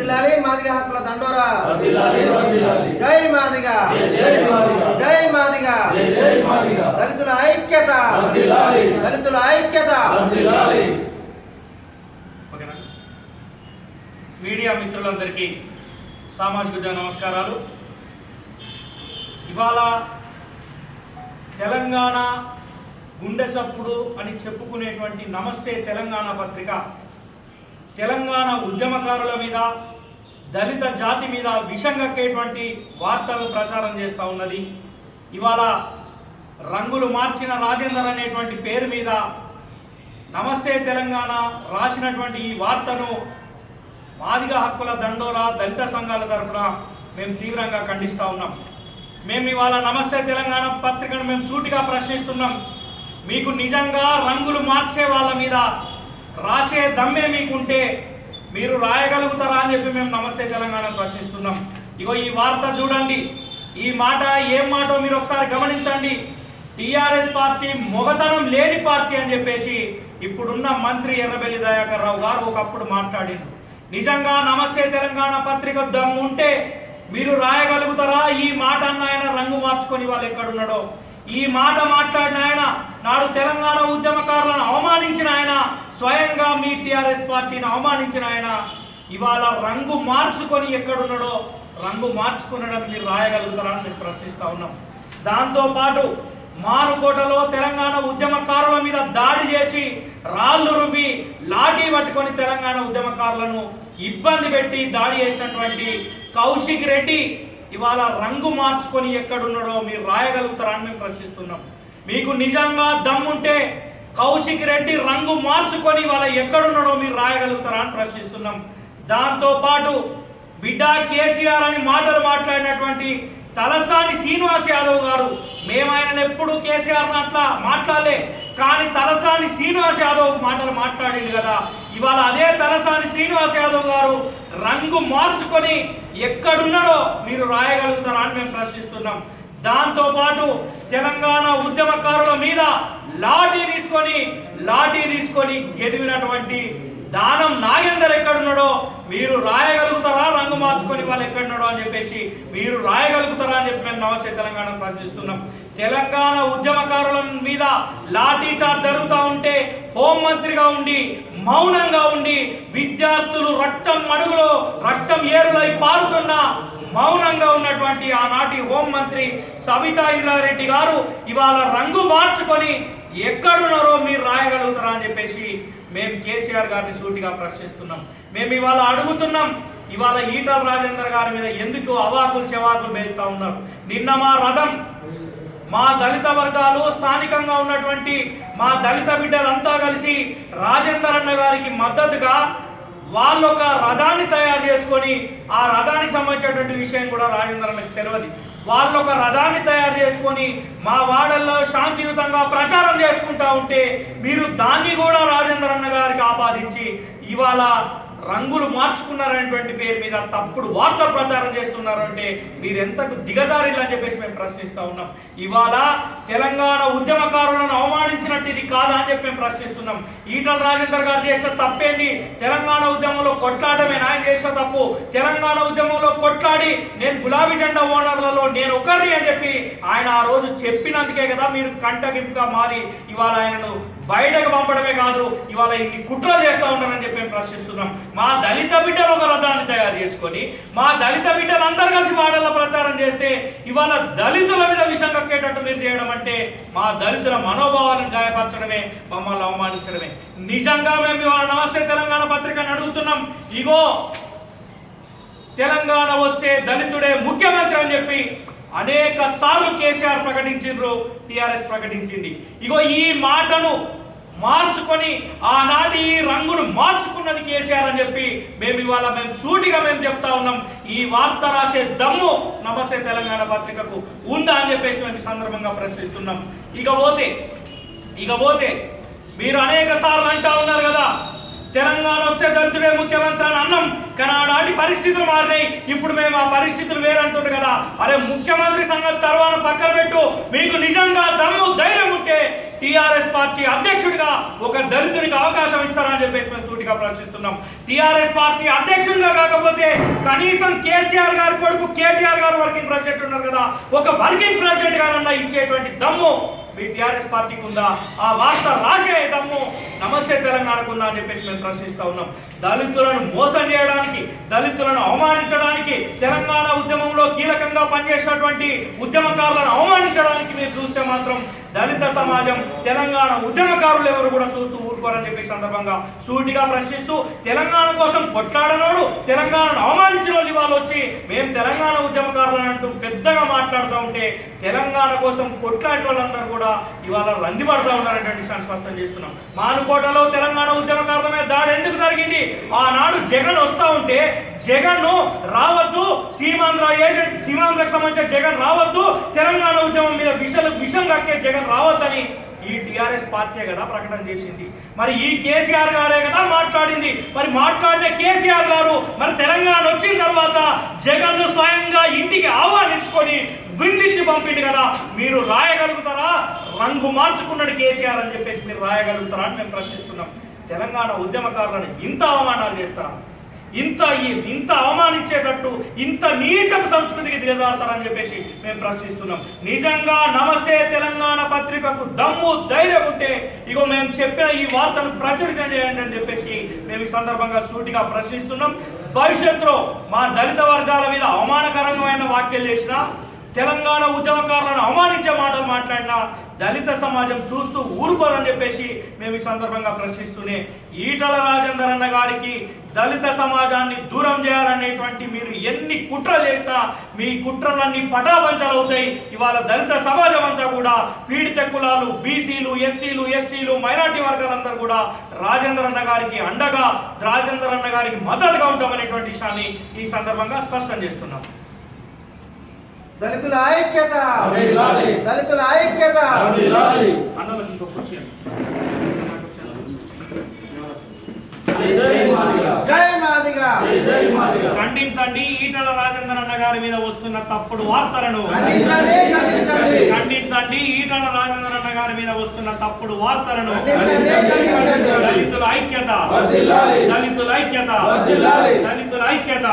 వర్దిల్లాలి మాదిగ హక్కుల దండోరా. జై మాదిగ జై జై మాదిగ. జై మాదిగ జై జై మాదిగ. దళితుల ఐక్యత. దళితుల ఐక్యత మీడియా మిత్రులందరికీ సామాజిక ఉద్యోగ నమస్కారాలు ఇవాళ తెలంగాణ గుండె చప్పుడు అని చెప్పుకునేటువంటి నమస్తే తెలంగాణ పత్రిక తెలంగాణ ఉద్యమకారుల మీద దళిత జాతి మీద విషం కక్కేటువంటి వార్తలు ప్రచారం చేస్తూ ఉన్నది. ఇవాళ రంగులు మార్చిన రాజేందర్ అనేటువంటి పేరు మీద నమస్తే తెలంగాణ రాసినటువంటి ఈ వార్తను మాదిగ హక్కుల దండోరా దళిత సంఘాల తరఫున మేము తీవ్రంగా ఖండిస్తూ ఉన్నాం. మేము ఇవాళ నమస్తే తెలంగాణ పత్రికను మేము సూటిగా ప్రశ్నిస్తున్నాం. మీకు నిజంగా రంగులు మార్చే వాళ్ళ మీద రాసే దమ్మే మీకుంటే మీరు రాయగలుగుతారా అని చెప్పి మేము నమస్తే తెలంగాణ ప్రశ్నిస్తున్నాం. ఇగో ఈ వార్త చూడండి. ఈ మాట ఏం మాటో మీరు ఒకసారి గమనించండి. టిఆర్ఎస్ పార్టీ మొగతనం లేని పార్టీ అని చెప్పేసి ఇప్పుడున్న మంత్రి ఎర్రబెల్లి దయాకర్ రావు గారు ఒకప్పుడు మాట్లాడిండు. నిజంగా నమస్తే తెలంగాణ పత్రిక దమ్ము ఉంటే మీరు రాయగలుగుతారా? ఈ మాట అన్న ఆయన రంగు మార్చుకొని వాళ్ళు ఎక్కడున్నాడో. ఈ మాట మాట్లాడిన ఆయన నాడు తెలంగాణ ఉద్యమకారులను స్వయంగా మీ టీఆర్ఎస్ పార్టీని అవమానించిన ఆయన ఇవాళ రంగు మార్చుకొని ఎక్కడున్నాడో రంగు మార్చుకున్నాడని మీరు రాయగలుగుతారా అని మేము ప్రశ్నిస్తా ఉన్నాం. దాంతోపాటు మానుకోటలో తెలంగాణ ఉద్యమకారుల మీద దాడి చేసి రాళ్ళు రువ్వి లాఠీ పట్టుకొని తెలంగాణ ఉద్యమకారులను ఇబ్బంది పెట్టి దాడి చేసినటువంటి కౌశిక్ రెడ్డి ఇవాళ రంగు మార్చుకొని ఎక్కడున్నాడో మీరు రాయగలుగుతారా అని మేము ప్రశ్నిస్తున్నాం. మీకు నిజంగా దమ్ముంటే కౌశిక్ రెడ్డి రంగు మార్చుకొని వాళ్ళ ఎక్కడున్నాడో మీరు రాయగలుగుతారా అని ప్రశ్నిస్తున్నాం. దాంతో పాటు బిడ్డ కేసీఆర్ అని మాటలు మాట్లాడినటువంటి తలసాని శ్రీనివాస్ యాదవ్ గారు మేము ఆయన ఎప్పుడు కేసీఆర్ అట్లా మాట్లాడలే కానీ తలసాని శ్రీనివాస్ యాదవ్ మాటలు మాట్లాడింది కదా. ఇవాళ అదే తలసాని శ్రీనివాస్ యాదవ్ గారు రంగు మార్చుకొని ఎక్కడున్నాడో మీరు రాయగలుగుతారా అని మేము ప్రశ్నిస్తున్నాం. దాంతోపాటు తెలంగాణ ఉద్యమకారుల మీద లాఠీ తీసుకొని లాఠీ తీసుకొని గెలివినటువంటి దానం నాగేందర్ ఎక్కడున్నాడో మీరు రాయగలుగుతారా? రంగు మార్చుకొని వాళ్ళు ఎక్కడున్నాడో అని చెప్పేసి మీరు రాయగలుగుతారా అని చెప్పి మేము నమస్తే తెలంగాణ ప్రశ్నిస్తున్నాం తెలంగాణ ఉద్యమకారుల మీద లాఠీ చార్జ్ జరుగుతూ ఉంటే హోంమంత్రిగా ఉండి మౌనంగా ఉండి విద్యార్థులు రక్తం మడుగులో రక్తం ఏరులై పారుతున్న మౌనంగా ఉన్నటువంటి ఆనాటి హోంమంత్రి సవితా ఇంద్రారెడ్డి గారు ఇవాళ రంగు మార్చుకొని ఎక్కడున్నారో మీరు రాయగలుగుతారా అని చెప్పేసి మేము కేసీఆర్ గారిని సూటిగా ప్రశ్నిస్తున్నాం. మేము ఇవాళ అడుగుతున్నాం ఇవాళ ఈటల రాజేందర్ గారి మీద ఎందుకు అవాకులు చెవాకులు పేలుతా ఉన్నారు? నిన్న మా రథం మా దళిత వర్గాలు స్థానికంగా ఉన్నటువంటి మా దళిత బిడ్డలంతా కలిసి రాజేందర్ అన్న గారికి మద్దతుగా వాళ్ళు ఒక రథాన్ని తయారు చేసుకొని ఆ రథానికి సంబంధించినటువంటి విషయం కూడా రాజేంద్ర తెలియదు. వాళ్ళు ఒక రథాన్ని తయారు చేసుకొని మా వాడల్లో శాంతియుతంగా ప్రచారం చేసుకుంటా ఉంటే మీరు దాన్ని కూడా రాజేంద్ర అన్న గారికి ఆపాదించి ఇవాళ రంగులు మార్చుకున్నారనేటువంటి పేరు మీద తప్పుడు వార్తలు ప్రచారం చేస్తున్నారు అంటే మీరు ఎంతకు అని చెప్పేసి మేము ప్రశ్నిస్తూ ఉన్నాం. ఇవాళ తెలంగాణ ఉద్యమకారులను అవమానించినట్టు ఇది కాదా అని చెప్పి మేము ప్రశ్నిస్తున్నాం. ఈటల రాజేందర్ గారు చేసిన తప్పేంటి? తెలంగాణ ఉద్యమంలో కొట్లాడమే ఆయన చేసిన తప్పు. తెలంగాణ ఉద్యమంలో కొట్లాడి నేను గులాబీ జెండా ఓనర్లలో నేను ఒకరిని అని చెప్పి ఆయన ఆ రోజు చెప్పినందుకే కదా మీరు కంటగింపుగా మారి ఇవాళ ఆయనను బయటకు పంపడమే కాదు ఇవాళ ఇన్ని కుట్రలు చేస్తూ ఉన్నారని చెప్పి మేము ప్రశ్నిస్తున్నాం. మా దళిత బిడ్డలు ఒక రథాన్ని తయారు చేసుకొని మా దళిత బిడ్డలు అందరు కలిసి మాటల ప్రచారం చేస్తే ఇవాళ దళితుల మీద విషం కక్కేటట్టు మీరు చేయడం అంటే మా దళితుల మనోభావాలను గాయపరచడమే మమ్మల్ని అవమానించడమే. నిజంగా మేము ఇవాళ నమస్తే తెలంగాణ పత్రికను అడుగుతున్నాం. ఇగో తెలంగాణ వస్తే దళితుడే ముఖ్యమంత్రి అని చెప్పి అనేక సార్లు కేసీఆర్ ప్రకటించిండ్రు టిఆర్ఎస్ ప్రకటించింది. ఇగో ఈ మాటను మార్చుకొని ఆనాటి ఈ రంగును మార్చుకున్నది కేసీఆర్ అని చెప్పి మేము ఇవాళ మేము సూటిగా మేము చెప్తా ఉన్నాం. ఈ వార్త రాసే దమ్ము నమస్తే తెలంగాణ పత్రికకు ఉందా అని చెప్పేసి మేము సందర్భంగా ప్రశ్నిస్తున్నాం. ఇక పోతే ఇక పోతే మీరు అనేక సార్లు అంటా ఉన్నారు కదా తెలంగాణ వస్తే దళితుడే ముఖ్యమంత్రి అని అన్నాం కానీ ఆనాటి పరిస్థితులు మారినాయి. ఇప్పుడు మేము ఆ పరిస్థితులు వేరంటుండే కదా. అరే ముఖ్యమంత్రి సంగతి తర్వాత పక్కన పెట్టు. మీకు నిజంగా దమ్ము ధైర్యం ఉంటే టిఆర్ఎస్ పార్టీ అధ్యక్షుడిగా ఒక దళితుడికి అవకాశం ఇస్తారని చెప్పేసి మేము సూటిగా ప్రశ్నిస్తున్నాం. టిఆర్ఎస్ పార్టీ అధ్యక్షుడిగా కాకపోతే కనీసం కేసీఆర్ గారి కొడుకు కేటీఆర్ గారు వర్కింగ్ ప్రెసిడెంట్ ఉన్నారు కదా ఒక వర్కింగ్ ప్రెసిడెంట్ గారన్నా ఇచ్చేటువంటి దమ్ము మీ టీఆర్ఎస్ పార్టీకి ఉందా? ఆ వార్త రాసే దమ్ము నమస్తే తెలంగాణకు ఉందా అని చెప్పేసి మేము ప్రశ్నిస్తూ ఉన్నాం. దళితులను మోసం చేయడానికి దళితులను అవమానించడానికి తెలంగాణ ఉద్యమంలో కీలకంగా పనిచేసినటువంటి ఉద్యమకారులను అవమానించడానికి మీరు చూస్తే మాత్రం దళిత సమాజం తెలంగాణ ఉద్యమకారులు ఎవరు కూడా చూస్తూ ఊరుకోరని చెప్పి సందర్భంగా సూటిగా ప్రశ్నిస్తూ తెలంగాణ కోసం కొట్లాడనోడు తెలంగాణను అవమానించిన వాళ్ళు ఇవాళ వచ్చి మేము తెలంగాణ ఉద్యమకారులు అంటూ పెద్దగా మాట్లాడుతూ ఉంటే తెలంగాణ కోసం కొట్లాడే వాళ్ళందరూ కూడా ఇవాళ రంది ఉన్నారనేటువంటి విషయాన్ని స్పష్టం చేస్తున్నాం. మానుకోటలో తెలంగాణ ఉద్యమకారుల మీద దాడి ఎందుకు జరిగింది? ఆనాడు జగన్ వస్తూ ఉంటే జగన్ రావద్దు. సీమాంధ్ర ఏజెంట్ సీమాంధ్రకు సంబంధించిన జగన్ రావద్దు. తెలంగాణ ఉద్యమం మీద విషం విషం కక్కే జగన్ రావద్దని ఈ టీఆర్ఎస్ పార్టీ కదా ప్రకటన చేసింది. మరి ఈ కేసీఆర్ గారే కదా మాట్లాడింది. మరి మాట్లాడిన కేసీఆర్ గారు మరి తెలంగాణ వచ్చిన తర్వాత జగన్ స్వయంగా ఇంటికి ఆహ్వానించుకొని విందించి పంపిండు కదా. మీరు రాయగలుగుతారా? రంగు మార్చుకున్నాడు కేసీఆర్ అని చెప్పేసి మీరు రాయగలుగుతారా అని మేము ప్రశ్నిస్తున్నాం. తెలంగాణ ఉద్యమకారులను ఇంత అవమానాలు చేస్తారా? ఇంత ఇంత అవమానించేటట్టు ఇంత నీచం సంస్కృతికి దిగజారుతారని చెప్పేసి మేము ప్రశ్నిస్తున్నాం. నిజంగా నమస్తే తెలంగాణ పత్రికకు దమ్ము ధైర్యం ఉంటే ఇగో మేము చెప్పిన ఈ వార్తను ప్రచురితం చేయండి అని చెప్పేసి మేము ఈ సందర్భంగా సూటిగా ప్రశ్నిస్తున్నాం. భవిష్యత్తులో మా దళిత వర్గాల మీద అవమానకరమైన వ్యాఖ్యలు చేసిన తెలంగాణ ఉద్యమకారులను అవమాన మాట్లాడినా దళిత సమాజం చూస్తూ ఊరుకోదని చెప్పేసి మేము ఈ సందర్భంగా ప్రశ్నిస్తూనే ఈటల రాజేందర్ అన్న గారికి దళిత సమాజాన్ని దూరం చేయాలనేటువంటి మీరు ఎన్ని కుట్రలు చేసినా మీ కుట్రలన్నీ పటాపంచలవుతాయి ఇవాళ దళిత సమాజం అంతా కూడా పీడిత కులాలు బీసీలు ఎస్సీలు ఎస్టీలు మైనార్టీ వర్గాలందరూ కూడా రాజేంద్ర అన్న గారికి అండగా రాజేంద్ర అన్న గారికి మద్దతుగా ఉంటామనేటువంటి విషయాన్ని ఈ సందర్భంగా స్పష్టం చేస్తున్నాం. దళితుల ఐక్యత. దళితుల ఐక్యత. ఖండించండి ఈటల రాజేంద్ర అన్న గారి మీద వస్తున్న తప్పుడు వార్తలను. ఖండించండి ఈటల రాజేంద్ర అన్న గారి మీద వస్తున్న తప్పుడు వార్తలను. దళితుల ఐక్యత. దళితుల ఐక్యత. దళితుల ఐక్యత.